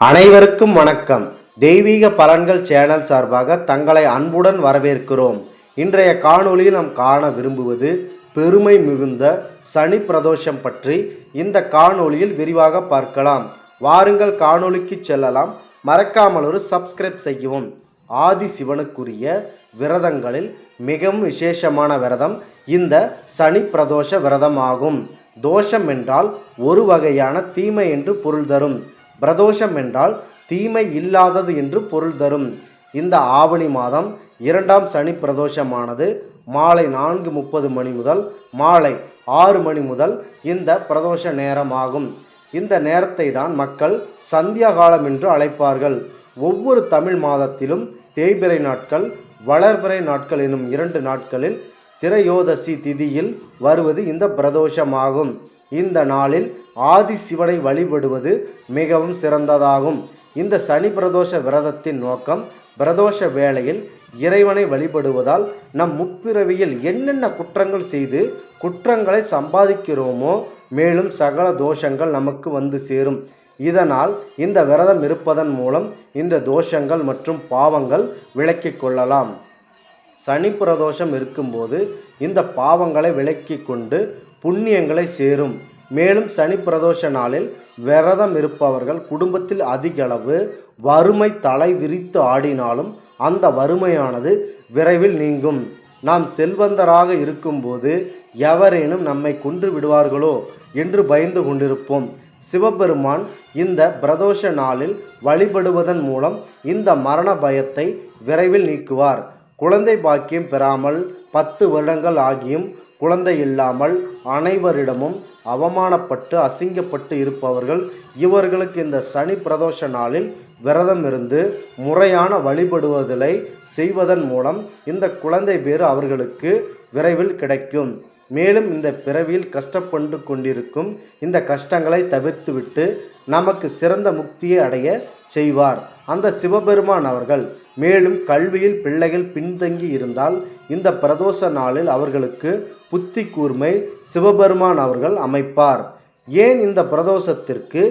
அனைவருக்கும் வணக்கம். தெய்வீக பலன்கள் சேனல் சார்பாக தங்களை அன்புடன் வரவேற்கிறோம். இன்றைய காணொளியில் நாம் காண விரும்புவது பெருமை மிகுந்த சனி பிரதோஷம் பற்றி. இந்த காணொளியில் விரிவாக பார்க்கலாம். வாருங்கள் காணொளிக்கு செல்லலாம். மறக்காமல் ஒரு சப்ஸ்கிரைப் செய்யவும். ஆதி சிவனுக்குரிய விரதங்களில் மிகவும் விசேஷமான விரதம் இந்த சனி பிரதோஷ விரதம் ஆகும் தோஷம் என்றால் ஒரு வகையான தீமை என்று பொருள் தரும். பிரதோஷம் என்றால் தீமை இல்லாதது என்று பொருள் தரும். இந்த ஆவணி மாதம் இரண்டாம் சனி பிரதோஷமானது மாலை நான்கு முப்பது மணி முதல் மாலை ஆறு மணி முதல் இந்த பிரதோஷ நேரம் ஆகும் இந்த நேரத்தை தான் மக்கள் சந்தியா காலம் என்று அழைப்பார்கள். ஒவ்வொரு தமிழ் மாதத்திலும் தேய்பிறை நாட்கள் வளர்பிறை நாட்கள் எனும் இரண்டு நாட்களில் திரையோதசி திதியில் வருவது இந்த பிரதோஷமாகும். இந்த நாளில் ஆதி சிவனை வழிபடுவது மிகவும் சிறந்ததாகும். இந்த சனி பிரதோஷ விரதத்தின் நோக்கம் பிரதோஷ வேளையில் இறைவனை வழிபடுவதால் நம் முப்பிறவியில் என்னென்ன குற்றங்கள் செய்து குற்றங்களை சம்பாதிக்கிறோமோ மேலும் சகல தோஷங்கள் நமக்கு வந்து சேரும். இதனால் இந்த விரதம் இருப்பதன் மூலம் இந்த தோஷங்கள் மற்றும் பாவங்கள் விலக்கிக் கொள்ளலாம். சனி பிரதோஷம் இருக்கும்போது இந்த பாவங்களை விலக்கிக் கொண்டு புண்ணியங்களை சேரும். மேலும் சனி பிரதோஷ நாளில் விரதம் இருப்பவர்கள் குடும்பத்தில் அதிகளவு வறுமை தலை விரித்து ஆடினாலும் அந்த வறுமையானது விரைவில் நீங்கும். நாம் செல்வந்தராக இருக்கும்போது எவரேனும் நம்மை கொன்று விடுவார்களோ என்று பயந்து கொண்டிருப்போம். சிவபெருமான் இந்த பிரதோஷ நாளில் வழிபடுவதன் மூலம் இந்த மரண பயத்தை விரைவில் நீக்குவார். குழந்தை பாக்கியம் பெறாமல் பத்து வருடங்கள் ஆகியும் குழந்தை இல்லாமல் அனைவரிடமும் அவமானப்பட்டு அசிங்கப்பட்டு இருப்பவர்கள் இவர்களுக்கு இந்த சனி பிரதோஷ நாளில் விரதம் இருந்து முறையான வழிபடுவதலை செய்வதன் மூலம் இந்த குழந்தை பேறு அவர்களுக்கு விரைவில் கிடைக்கும். மேலும் இந்த பிறவியில் கஷ்டப்பட்டு கொண்டிருக்கும் இந்த கஷ்டங்களை தவிர்த்துவிட்டு நமக்கு சிறந்த முக்தியை அடைய செய்வார். அந்த சிவபெருமான் அவர்கள் மேலும் கல்வியில் பிள்ளைகள் பின்தங்கி இருந்தால் இந்த பிரதோஷ நாளில் அவர்களுக்கு புத்தி கூர்மை சிவபெருமான் அவர்கள் அமைப்பார். ஏன் இந்த பிரதோஷத்திற்கு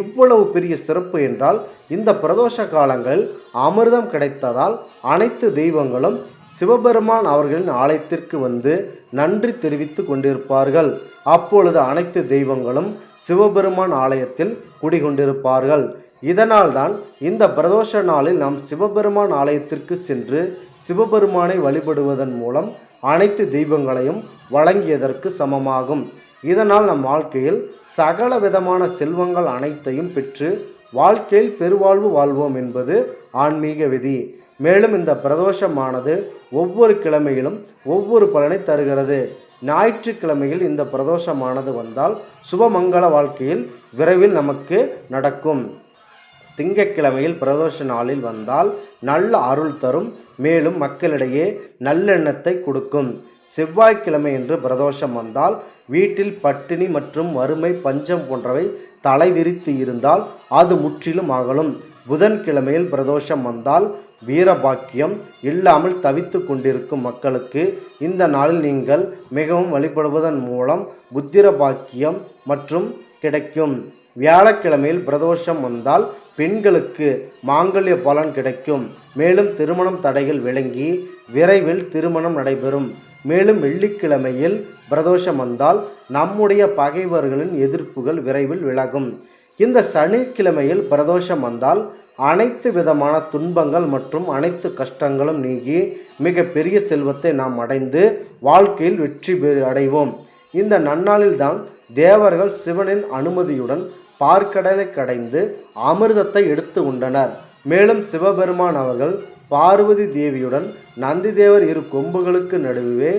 இவ்வளவு பெரிய சிறப்பு என்றால் இந்த பிரதோஷ காலங்கள் அமிர்தம் கிடைத்ததால் அனைத்து தெய்வங்களும் சிவபெருமான் அவர்களின் ஆலயத்திற்கு வந்து நன்றி தெரிவித்து கொண்டிருப்பார்கள். அப்பொழுது அனைத்து தெய்வங்களும் சிவபெருமான் ஆலயத்தில் குடிகொண்டிருப்பார்கள். இதனால்தான் இந்த பிரதோஷ நாளில் நாம் சிவபெருமான் ஆலயத்திற்கு சென்று சிவபெருமானை வழிபடுவதன் மூலம் அனைத்து தெய்வங்களையும் வழங்கியதற்கு சமமாகும். இதனால் நம் வாழ்க்கையில் சகல விதமான செல்வங்கள் அனைத்தையும் பெற்று வாழ்க்கையில் பெருவாழ்வு வாழ்வோம் என்பது ஆன்மீக விதி. மேலும் இந்த பிரதோஷமானது ஒவ்வொரு கிழமையிலும் ஒவ்வொரு பலனை தருகிறது. ஞாயிற்றுக்கிழமையில் இந்த பிரதோஷமானது வந்தால் சுபமங்கள வாழ்க்கையில் விரைவில் நமக்கு நடக்கும். திங்கட்கிழமையில் பிரதோஷ நாளில் வந்தால் நல்ல அருள் தரும். மேலும் மக்களிடையே நல்லெண்ணத்தை கொடுக்கும். செவ்வாய்க்கிழமை என்று பிரதோஷம் வந்தால் வீட்டில் பட்டினி மற்றும் வறுமை பஞ்சம் போன்றவை தலைவிரித்து இருந்தால் அது முற்றிலும் அகலும். புதன்கிழமையில் பிரதோஷம் வந்தால் வீரபாக்கியம் இல்லாமல் தவித்து கொண்டிருக்கும் மக்களுக்கு இந்த நாளில் நீங்கள் மிகவும் வழிபடுவதன் மூலம் புத்திர பாக்கியம் மற்றும் கிடைக்கும். வியாழக்கிழமையில் பிரதோஷம் வந்தால் பெண்களுக்கு மாங்கல்ய பலன் கிடைக்கும். மேலும் திருமணம் தடைகள் விளங்கி விரைவில் திருமணம் நடைபெறும். மேலும் வெள்ளிக்கிழமையில் பிரதோஷம் வந்தால் நம்முடைய பகைவர்களின் எதிர்ப்புகள் விரைவில் விலகும். இந்த சனிக்கிழமையில் பிரதோஷம் வந்தால் அனைத்து விதமான துன்பங்கள் மற்றும் அனைத்து கஷ்டங்களும் நீங்கி மிக பெரிய செல்வத்தை நாம் அடைந்து வாழ்க்கையில் வெற்றி பெறு அடைவோம். இந்த நன்னாளில்தான் தேவர்கள் சிவனின் அனுமதியுடன் பார்க்கடலை கடைந்து அமிர்தத்தை எடுத்து உண்டனர். மேலும் சிவபெருமான் அவர்கள் பார்வதி தேவியுடன் நந்திதேவர் இரு கொம்புகளுக்கு நடுவே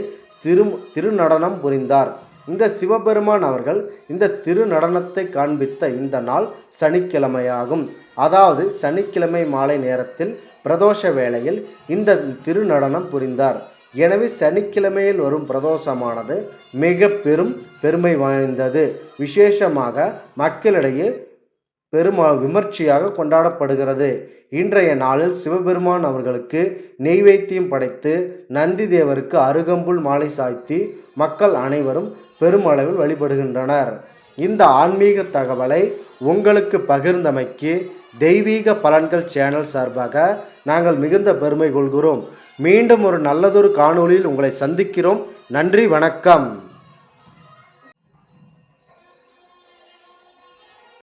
திரு திருநடனம் புரிந்தார். இந்த சிவபெருமான் அவர்கள் இந்த திருநடனத்தை காண்பித்த இந்த நாள் சனிக்கிழமையாகும். அதாவது சனிக்கிழமை மாலை நேரத்தில் பிரதோஷ வேளையில் இந்த திருநடனம் புரிந்தார். எனவே சனிக்கிழமையில் வரும் பிரதோஷமானது மிக பெரும் பெருமை வாய்ந்தது. விசேஷமாக மக்களிடையே பெருமா விமர்சையாக கொண்டாடப்படுகிறது. இன்றைய நாளில் சிவபெருமான் அவர்களுக்கு நெய்வேத்தியம் படைத்து நந்தி தேவருக்கு அருகம்புல் மாலை சாய்த்தி மக்கள் அனைவரும் பெருமளவில் வழிபடுகின்றனர். இந்த ஆன்மீக தகவலை உங்களுக்கு பகிர்ந்தமைக்கு தெய்வீக பலன்கள் சேனல் சார்பாக நாங்கள் மிகுந்த பெருமை கொள்கிறோம். மீண்டும் ஒரு நல்லதொரு காணொளியில் உங்களை சந்திக்கிறோம். நன்றி வணக்கம்.